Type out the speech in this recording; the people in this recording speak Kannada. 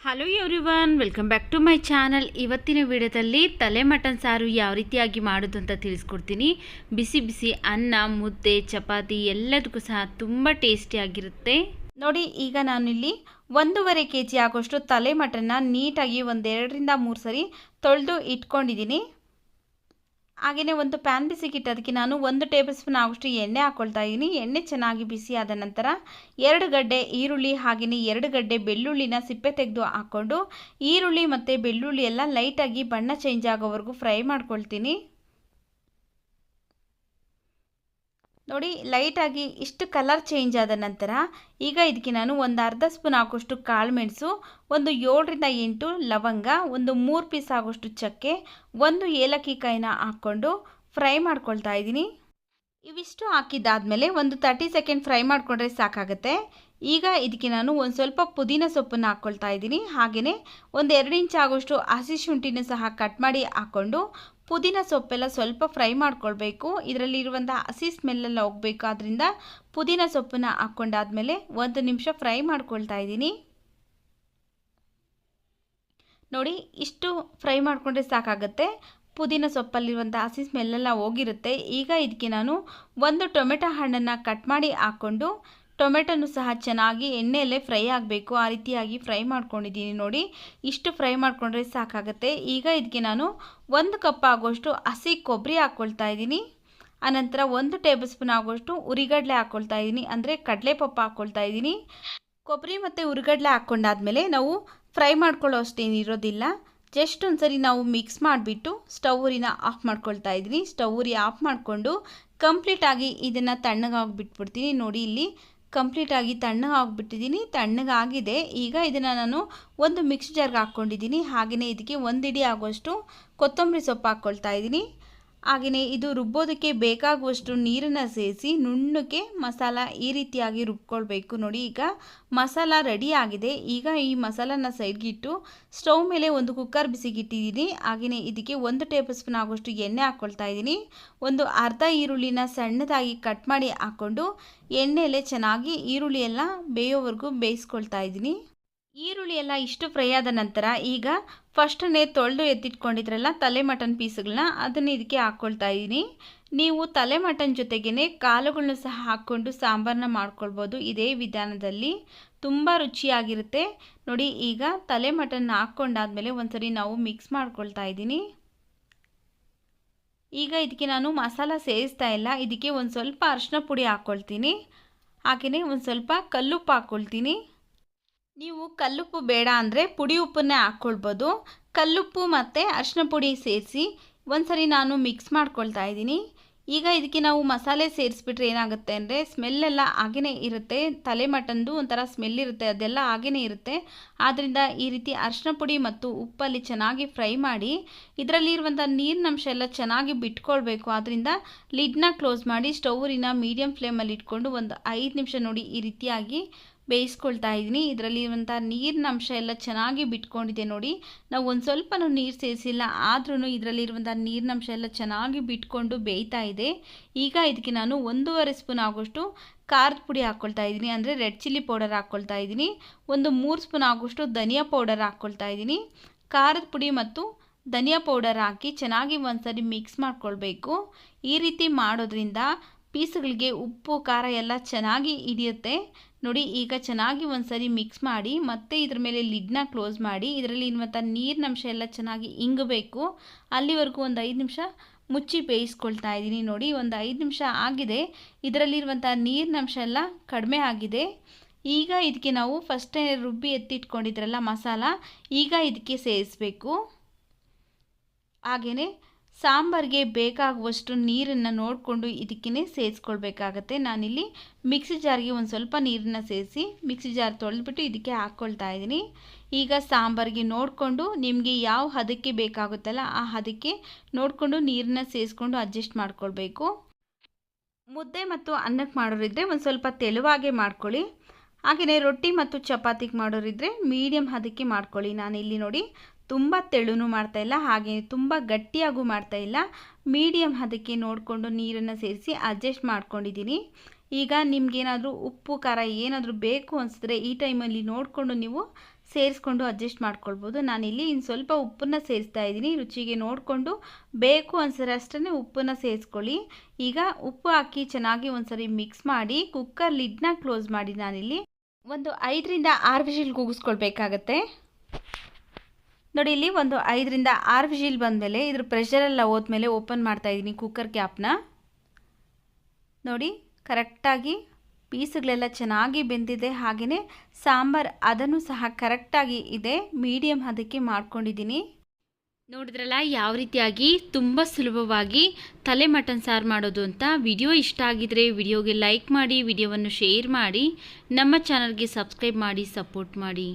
Hello everyone welcome back to my channel ಇವತ್ತಿನ ವಿಡಿಯೋದಲ್ಲಿ ತಲೆ ಮಟನ್ ಸಾರು ಯಾವ ರೀತಿಯಾಗಿ ಮಾಡೋದು ಅಂತ ತಿಳಿಸ್ಕೊಡ್ತೀನಿ. ಬಿಸಿ ಬಿಸಿ ಅನ್ನ, ಮುದ್ದೆ, ಚಪಾತಿ ಎಲ್ಲದಕ್ಕೂ ಸಹ ತುಂಬ ಟೇಸ್ಟಿಯಾಗಿರುತ್ತೆ ನೋಡಿ, ಈಗ ನಾನಿಲ್ಲಿ ಒಂದೂವರೆ ಕೆ ಜಿ ಆಗೋಷ್ಟು ತಲೆ ಮಟನ್ನ ನೀಟಾಗಿ ಒಂದೆರಡರಿಂದ ಮೂರು ಸರಿ ತೊಳೆದು ಇಟ್ಕೊಂಡಿದ್ದೀನಿ. ಹಾಗೆಯೇ ಒಂದು ಪ್ಯಾನ್ ಬಿಸಿಗಿಟ್ಟು ಅದಕ್ಕೆ ನಾನು ಒಂದು ಟೇಬಲ್ ಸ್ಪೂನ್ ಆಗೋಷ್ಟು ಎಣ್ಣೆ ಹಾಕ್ಕೊಳ್ತಾ ಇದ್ದೀನಿ ಎಣ್ಣೆ ಚೆನ್ನಾಗಿ ಬಿಸಿ ಆದ ನಂತರ ಎರಡು ಗಡ್ಡೆ ಈರುಳ್ಳಿ ಹಾಗೆಯೇ ಎರಡು ಗಡ್ಡೆ ಬೆಳ್ಳುಳ್ಳಿನ ಸಿಪ್ಪೆ ತೆಗೆದು ಹಾಕ್ಕೊಂಡು ಈರುಳ್ಳಿ ಮತ್ತು ಬೆಳ್ಳುಳ್ಳಿ ಎಲ್ಲ ಲೈಟಾಗಿ ಬಣ್ಣ ಚೇಂಜ್ ಆಗೋವರೆಗೂ ಫ್ರೈ ಮಾಡ್ಕೊಳ್ತೀನಿ. ನೋಡಿ ಲೈಟಾಗಿ ಇಷ್ಟು ಕಲರ್ ಚೇಂಜ್ ಆದ ನಂತರ ಈಗ ಇದಕ್ಕೆ ನಾನು ಒಂದು ಅರ್ಧ ಸ್ಪೂನ್ ಹಾಕೋಷ್ಟು ಕಾಳು ಮೆಣಸು, ಒಂದು ಏಳರಿಂದ ಎಂಟು ಲವಂಗ, ಒಂದು ಮೂರು ಪೀಸ್ ಆಗೋಷ್ಟು ಚಕ್ಕೆ, ಒಂದು ಏಲಕ್ಕಿ ಕಾಯಿನ ಹಾಕ್ಕೊಂಡು ಫ್ರೈ ಮಾಡ್ಕೊಳ್ತಾ ಇದ್ದೀನಿ. ಇವಿಷ್ಟು ಹಾಕಿದ್ದಾದಮೇಲೆ ಒಂದು ತರ್ಟಿ ಸೆಕೆಂಡ್ ಫ್ರೈ ಮಾಡಿಕೊಂಡ್ರೆ ಸಾಕಾಗುತ್ತೆ. ಈಗ ಇದಕ್ಕೆ ನಾನು ಒಂದು ಸ್ವಲ್ಪ ಪುದೀನ ಸೊಪ್ಪನ್ನು ಹಾಕ್ಕೊಳ್ತಾ ಇದ್ದೀನಿ. ಹಾಗೆಯೇ ಒಂದು ಎರಡು ಇಂಚ್ ಆಗೋಷ್ಟು ಹಸಿ ಶುಂಠಿನ ಸಹ ಕಟ್ ಮಾಡಿ ಹಾಕ್ಕೊಂಡು ಪುದೀನ ಸೊಪ್ಪೆಲ್ಲ ಸ್ವಲ್ಪ ಫ್ರೈ ಮಾಡ್ಕೊಳ್ಬೇಕು. ಇದರಲ್ಲಿರುವಂಥ ಹಸಿ ಸ್ಮೆಲ್ಲೆಲ್ಲ ಹೋಗಬೇಕು. ಆದ್ದರಿಂದ ಪುದೀನ ಸೊಪ್ಪನ್ನ ಹಾಕ್ಕೊಂಡಾದ್ಮೇಲೆ ಒಂದು ನಿಮಿಷ ಫ್ರೈ ಮಾಡ್ಕೊಳ್ತಾ ಇದ್ದೀನಿ. ನೋಡಿ, ಇಷ್ಟು ಫ್ರೈ ಮಾಡಿಕೊಂಡ್ರೆ ಸಾಕಾಗುತ್ತೆ. ಪುದೀನ ಸೊಪ್ಪಲ್ಲಿರುವಂಥ ಹಸಿ ಸ್ಮೆಲ್ಲೆಲ್ಲ ಹೋಗಿರುತ್ತೆ. ಈಗ ಇದಕ್ಕೆ ನಾನು ಒಂದು ಟೊಮೆಟೊ ಹಣ್ಣನ್ನು ಕಟ್ ಮಾಡಿ ಹಾಕ್ಕೊಂಡು ಟೊಮೆಟೊನು ಸಹ ಚೆನ್ನಾಗಿ ಎಣ್ಣೆಯಲ್ಲೇ ಫ್ರೈ ಆಗಬೇಕು. ಆ ರೀತಿಯಾಗಿ ಫ್ರೈ ಮಾಡ್ಕೊಂಡಿದ್ದೀನಿ ನೋಡಿ. ಇಷ್ಟು ಫ್ರೈ ಮಾಡಿಕೊಂಡ್ರೆ ಸಾಕಾಗುತ್ತೆ. ಈಗ ಇದಕ್ಕೆ ನಾನು ಒಂದು ಕಪ್ ಆಗೋಷ್ಟು ಹಸಿ ಕೊಬ್ಬರಿ ಹಾಕ್ಕೊಳ್ತಾ ಇದ್ದೀನಿ. ಆನಂತರ ಒಂದು ಟೇಬಲ್ ಸ್ಪೂನ್ ಆಗೋಷ್ಟು ಉರಿಗಡಲೆ ಹಾಕ್ಕೊಳ್ತಾ ಇದ್ದೀನಿ. ಅಂದರೆ ಕಡಲೆಪಪ್ಪ ಹಾಕ್ಕೊಳ್ತಾ ಇದ್ದೀನಿ. ಕೊಬ್ಬರಿ ಮತ್ತು ಉರಿಗಡಲೆ ಹಾಕ್ಕೊಂಡಾದ್ಮೇಲೆ ನಾವು ಫ್ರೈ ಮಾಡ್ಕೊಳ್ಳೋ ಅಷ್ಟೇನಿರೋದಿಲ್ಲ. ಜಸ್ಟ್ ಒಂದ್ಸರಿ ನಾವು ಮಿಕ್ಸ್ ಮಾಡಿಬಿಟ್ಟು ಸ್ಟವ್ ಆಫ್ ಮಾಡ್ಕೊಳ್ತಾ ಇದ್ದೀನಿ. ಸ್ಟವ್ ಆಫ್ ಮಾಡಿಕೊಂಡು ಕಂಪ್ಲೀಟಾಗಿ ಇದನ್ನು ತಣ್ಣಗಾಗಿ ಬಿಟ್ಬಿಡ್ತೀನಿ ನೋಡಿ ಇಲ್ಲಿ ಕಂಪ್ಲೀಟಾಗಿ ತಣ್ಣಗಾಗ್ಬಿಟ್ಟಿದ್ದೀನಿ. ತಣ್ಣಗಾಗಿದೆ. ಈಗ ಇದನ್ನು ನಾನು ಒಂದು ಮಿಕ್ಸ್ ಜಾರ್ಗೆ ಹಾಕ್ಕೊಂಡಿದ್ದೀನಿ. ಹಾಗೆಯೇ ಇದಕ್ಕೆ ಒಂದು ಇಡಿ ಆಗುವಷ್ಟು ಕೊತ್ತಂಬರಿ ಸೊಪ್ಪು ಹಾಕ್ಕೊಳ್ತಾ ಇದ್ದೀನಿ. ಹಾಗೆಯೇ ಇದು ರುಬ್ಬೋದಕ್ಕೆ ಬೇಕಾಗುವಷ್ಟು ನೀರನ್ನು ಸೇರಿಸಿ ನುಣ್ಣಕ್ಕೆ ಮಸಾಲ ಈ ರೀತಿಯಾಗಿ ರುಬ್ಕೊಳ್ಬೇಕು. ನೋಡಿ ಈಗ ಮಸಾಲ ರೆಡಿ ಆಗಿದೆ. ಈಗ ಈ ಮಸಾಲನ ಸೈಡ್ಗಿಟ್ಟು ಸ್ಟೌವ್ ಮೇಲೆ ಒಂದು ಕುಕ್ಕರ್ ಬಿಸಿಗಿಟ್ಟಿದ್ದೀನಿ. ಹಾಗೆಯೇ ಇದಕ್ಕೆ ಒಂದು ಟೇಬಲ್ ಸ್ಪೂನ್ ಆಗುವಷ್ಟು ಎಣ್ಣೆ ಹಾಕ್ಕೊಳ್ತಾ ಇದ್ದೀನಿ. ಒಂದು ಅರ್ಧ ಈರುಳ್ಳಿನ ಸಣ್ಣದಾಗಿ ಕಟ್ ಮಾಡಿ ಹಾಕ್ಕೊಂಡು ಎಣ್ಣೆಯಲ್ಲೇ ಚೆನ್ನಾಗಿ ಈರುಳ್ಳಿಯೆಲ್ಲ ಬೇಯೋವರೆಗೂ ಬೇಯಿಸ್ಕೊಳ್ತಾ ಇದ್ದೀನಿ. ಈರುಳ್ಳಿ ಎಲ್ಲ ಇಷ್ಟು ಫ್ರೈ ಆದ ನಂತರ ಈಗ ಫಸ್ಟನ್ನೇ ತೊಳೆದು ಎತ್ತಿಟ್ಕೊಂಡಿದ್ರಲ್ಲ ತಲೆ ಮಟನ್ ಪೀಸ್ಗಳನ್ನ ಅದನ್ನು ಇದಕ್ಕೆ ಹಾಕ್ಕೊಳ್ತಾ ಇದ್ದೀನಿ ನೀವು ತಲೆ ಮಟನ್ ಜೊತೆಗೇ ಕಾಲುಗಳನ್ನ ಸಹ ಹಾಕ್ಕೊಂಡು ಸಾಂಬಾರನ್ನ ಮಾಡ್ಕೊಳ್ಬೋದು ಇದೇ ವಿಧಾನದಲ್ಲಿ. ತುಂಬ ರುಚಿಯಾಗಿರುತ್ತೆ. ನೋಡಿ ಈಗ ತಲೆ ಮಟನ್ ಹಾಕ್ಕೊಂಡಾದ್ಮೇಲೆ ಒಂದ್ಸರಿ ನಾವು ಮಿಕ್ಸ್ ಮಾಡ್ಕೊಳ್ತಾ ಇದ್ದೀನಿ ಈಗ ಇದಕ್ಕೆ ನಾನು ಮಸಾಲ ಸೇರಿಸ್ತಾ ಇಲ್ಲ. ಇದಕ್ಕೆ ಒಂದು ಸ್ವಲ್ಪ ಅರಶಿನ ಪುಡಿ ಹಾಕ್ಕೊಳ್ತೀನಿ ಹಾಗೆಯೇ ಒಂದು ಸ್ವಲ್ಪ ಕಲ್ಲುಪ್ಪು ಹಾಕ್ಕೊಳ್ತೀನಿ ನೀವು ಕಲ್ಲುಪ್ಪು ಬೇಡ ಅಂದರೆ ಪುಡಿ ಉಪ್ಪನ್ನೇ ಹಾಕ್ಕೊಳ್ಬೋದು. ಕಲ್ಲುಪ್ಪು ಮತ್ತು ಅರಿಶಿನ ಪುಡಿ ಸೇರಿಸಿ ಒಂದ್ಸರಿ ನಾನು ಮಿಕ್ಸ್ ಮಾಡ್ಕೊಳ್ತಾ ಇದ್ದೀನಿ. ಈಗ ಇದಕ್ಕೆ ನಾವು ಮಸಾಲೆ ಸೇರಿಸ್ಬಿಟ್ರೆ ಏನಾಗುತ್ತೆ ಅಂದರೆ ಸ್ಮೆಲ್ಲೆಲ್ಲ ಹಾಗೆಯೇ ಇರುತ್ತೆ. ತಲೆ ಮಟನ್ದು ಒಂಥರ ಸ್ಮೆಲ್ ಇರುತ್ತೆ, ಅದೆಲ್ಲ ಹಾಗೆಯೇ ಇರುತ್ತೆ. ಆದ್ದರಿಂದ ಈ ರೀತಿ ಅರಿಶಿನ ಪುಡಿ ಮತ್ತು ಉಪ್ಪಲ್ಲಿ ಚೆನ್ನಾಗಿ ಫ್ರೈ ಮಾಡಿ ಇದರಲ್ಲಿರುವಂಥ ನೀರಿನಂಶ ಎಲ್ಲ ಚೆನ್ನಾಗಿ ಬಿಟ್ಕೊಳ್ಬೇಕು. ಆದ್ದರಿಂದ ಲಿಡ್ನ ಕ್ಲೋಸ್ ಮಾಡಿ ಸ್ಟೌವಿನ ಮೀಡಿಯಂ ಫ್ಲೇಮಲ್ಲಿ ಇಟ್ಕೊಂಡು ಒಂದು ಐದು ನಿಮಿಷ ನೋಡಿ ಈ ರೀತಿಯಾಗಿ ಬೇಯಿಸ್ಕೊಳ್ತಾ ಇದ್ದೀನಿ. ಇದರಲ್ಲಿರುವಂಥ ನೀರಿನ ಅಂಶ ಎಲ್ಲ ಚೆನ್ನಾಗಿ ಬಿಟ್ಕೊಂಡಿದೆ ನೋಡಿ. ನಾವು ಒಂದು ಸ್ವಲ್ಪನೂ ನೀರು ಸೇರಿಸಿಲ್ಲ ಆದ್ರೂ ಇದರಲ್ಲಿರುವಂಥ ನೀರಿನ ಅಂಶ ಎಲ್ಲ ಚೆನ್ನಾಗಿ ಬಿಟ್ಕೊಂಡು ಬೇಯ್ತಾ ಇದೆ. ಈಗ ಇದಕ್ಕೆ ನಾನು ಒಂದೂವರೆ ಸ್ಪೂನ್ ಆಗೋಷ್ಟು ಖಾರದ ಪುಡಿ ಹಾಕ್ಕೊಳ್ತಾ ಇದ್ದೀನಿ. ಅಂದರೆ ರೆಡ್ ಚಿಲ್ಲಿ ಪೌಡರ್ ಹಾಕ್ಕೊಳ್ತಾ ಇದ್ದೀನಿ. ಒಂದು ಮೂರು ಸ್ಪೂನ್ ಆಗೋಷ್ಟು ಧನಿಯಾ ಪೌಡರ್ ಹಾಕ್ಕೊಳ್ತಾ ಇದ್ದೀನಿ. ಖಾರದ ಪುಡಿ ಮತ್ತು ಧನಿಯಾ ಪೌಡರ್ ಹಾಕಿ ಚೆನ್ನಾಗಿ ಒಂದ್ಸರಿ ಮಿಕ್ಸ್ ಮಾಡ್ಕೊಳ್ಬೇಕು. ಈ ರೀತಿ ಮಾಡೋದ್ರಿಂದ ಪೀಸ್ಗಳಿಗೆ ಉಪ್ಪು, ಖಾರ ಎಲ್ಲ ಚೆನ್ನಾಗಿ ಹಿಡಿಯುತ್ತೆ. ನೋಡಿ, ಈಗ ಚೆನ್ನಾಗಿ ಒಂದ್ಸರಿ ಮಿಕ್ಸ್ ಮಾಡಿ, ಮತ್ತೆ ಇದ್ರ ಮೇಲೆ ಲಿಡ್ನ ಕ್ಲೋಸ್ ಮಾಡಿ, ಇದರಲ್ಲಿ ಇರುವಂಥ ನೀರಿನಂಶ ಎಲ್ಲ ಚೆನ್ನಾಗಿ ಇಂಗಬೇಕು. ಅಲ್ಲಿವರೆಗೂ ಒಂದು ಐದು ನಿಮಿಷ ಮುಚ್ಚಿ ಬೇಯಿಸ್ಕೊಳ್ತಾ ಇದ್ದೀನಿ ನೋಡಿ, ಒಂದು ಐದು ನಿಮಿಷ ಆಗಿದೆ. ಇದರಲ್ಲಿರುವಂಥ ನೀರಿನಂಶ ಎಲ್ಲ ಕಡಿಮೆ ಆಗಿದೆ. ಈಗ ಇದಕ್ಕೆ ನಾವು ಫಸ್ಟೇ ರುಬ್ಬಿ ಎತ್ತಿಟ್ಕೊಂಡಿದ್ರಲ್ಲ ಮಸಾಲ, ಈಗ ಇದಕ್ಕೆ ಸೇರಿಸ್ಬೇಕು. ಹಾಗೆಯೇ ಸಾಂಬಾರಿಗೆ ಬೇಕಾಗುವಷ್ಟು ನೀರನ್ನು ನೋಡಿಕೊಂಡು ಇದಕ್ಕೇ ಸೇರಿಸ್ಕೊಳ್ಬೇಕಾಗತ್ತೆ. ನಾನಿಲ್ಲಿ ಮಿಕ್ಸಿ ಜಾರ್ಗೆ ಒಂದು ಸ್ವಲ್ಪ ನೀರನ್ನು ಸೇರಿಸಿ ಮಿಕ್ಸಿ ಜಾರ್ ತೊಳೆದ್ಬಿಟ್ಟು ಇದಕ್ಕೆ ಹಾಕ್ಕೊಳ್ತಾ ಇದ್ದೀನಿ. ಈಗ ಸಾಂಬಾರಿಗೆ ನೋಡಿಕೊಂಡು ನಿಮಗೆ ಯಾವ ಹದಕ್ಕೆ ಬೇಕಾಗುತ್ತಲ್ಲ ಆ ಹದಕ್ಕೆ ನೋಡಿಕೊಂಡು ನೀರನ್ನ ಸೇರಿಸ್ಕೊಂಡು ಅಡ್ಜಸ್ಟ್ ಮಾಡ್ಕೊಳ್ಬೇಕು. ಮುದ್ದೆ ಮತ್ತು ಅನ್ನಕ್ಕೆ ಮಾಡೋರಿದ್ದರೆ ಒಂದು ಸ್ವಲ್ಪ ತೆಳುವಾಗೆ ಮಾಡ್ಕೊಳ್ಳಿ. ಹಾಗೆಯೇ ರೊಟ್ಟಿ ಮತ್ತು ಚಪಾತಿಗೆ ಮಾಡೋರಿದ್ದರೆ ಮೀಡಿಯಮ್ ಹದಕ್ಕೆ ಮಾಡ್ಕೊಳ್ಳಿ. ನಾನು ಇಲ್ಲಿ ನೋಡಿ ತುಂಬ ತೆಳುನೂ ಮಾಡ್ತಾಯಿಲ್ಲ ಹಾಗೆ ತುಂಬ ಗಟ್ಟಿಯಾಗೂ ಮಾಡ್ತಾಯಿಲ್ಲ ಮೀಡಿಯಮ್ ಹದಕ್ಕೆ ನೋಡಿಕೊಂಡು ನೀರನ್ನು ಸೇರಿಸಿ ಅಡ್ಜಸ್ಟ್ ಮಾಡ್ಕೊಂಡಿದ್ದೀನಿ. ಈಗ ನಿಮಗೇನಾದರೂ ಉಪ್ಪು, ಖಾರ ಏನಾದರೂ ಬೇಕು ಅನಿಸಿದ್ರೆ ಈ ಟೈಮಲ್ಲಿ ನೋಡಿಕೊಂಡು ನೀವು ಸೇರಿಸ್ಕೊಂಡು ಅಡ್ಜಸ್ಟ್ ಮಾಡ್ಕೊಳ್ಬೋದು. ನಾನಿಲ್ಲಿ ಇನ್ನು ಸ್ವಲ್ಪ ಉಪ್ಪನ್ನು ಸೇರಿಸ್ತಾ ಇದ್ದೀನಿ. ರುಚಿಗೆ ನೋಡಿಕೊಂಡು ಬೇಕು ಅನ್ಸರೆ ಅಷ್ಟೇ ಉಪ್ಪನ್ನು ಸೇರಿಸ್ಕೊಳ್ಳಿ. ಈಗ ಉಪ್ಪು ಹಾಕಿ ಚೆನ್ನಾಗಿ ಒಂದ್ಸರಿ ಮಿಕ್ಸ್ ಮಾಡಿ ಕುಕ್ಕರ್ ಲಿಡ್ನ ಕ್ಲೋಸ್ ಮಾಡಿ ನಾನಿಲ್ಲಿ ಒಂದು ಐದರಿಂದ ಆರು ವಿಷಲ್ ಕೂಗಿಸ್ಕೊಳ್ಬೇಕಾಗತ್ತೆ. ನೋಡಿ, ಇಲ್ಲಿ ಒಂದು ಐದರಿಂದ ಆರು ವಿಷಿಲ್ ಬಂದಮೇಲೆ ಇದ್ರ ಪ್ರೆಷರೆಲ್ಲ ಹೋದ್ಮೇಲೆ ಓಪನ್ ಮಾಡ್ತಾ ಇದ್ದೀನಿ ಕುಕ್ಕರ್ ಕ್ಯಾಪ್ನ ನೋಡಿ ಕರೆಕ್ಟಾಗಿ ಪೀಸುಗಳೆಲ್ಲ ಚೆನ್ನಾಗಿ ಬೆಂದಿದೆ ಹಾಗೆಯೇ ಸಾಂಬಾರು ಅದನ್ನು ಸಹ ಕರೆಕ್ಟಾಗಿ ಇದೆ ಮೀಡಿಯಮ್ ಅದಕ್ಕೆ ಮಾಡ್ಕೊಂಡಿದ್ದೀನಿ. ನೋಡಿದ್ರಲ್ಲ, ಯಾವ ರೀತಿಯಾಗಿ ತುಂಬ ಸುಲಭವಾಗಿ ತಲೆ ಮಟನ್ ಸಾರು ಮಾಡೋದು ಅಂತ ವಿಡಿಯೋ ಇಷ್ಟ ಆಗಿದ್ರೆ ವಿಡಿಯೋಗೆ ಲೈಕ್ ಮಾಡಿ, ವಿಡಿಯೋವನ್ನು ಶೇರ್ ಮಾಡಿ, ನಮ್ಮ ಚಾನಲ್ಗೆ ಸಬ್ಸ್ಕ್ರೈಬ್ ಮಾಡಿ ಸಪೋರ್ಟ್ ಮಾಡಿ.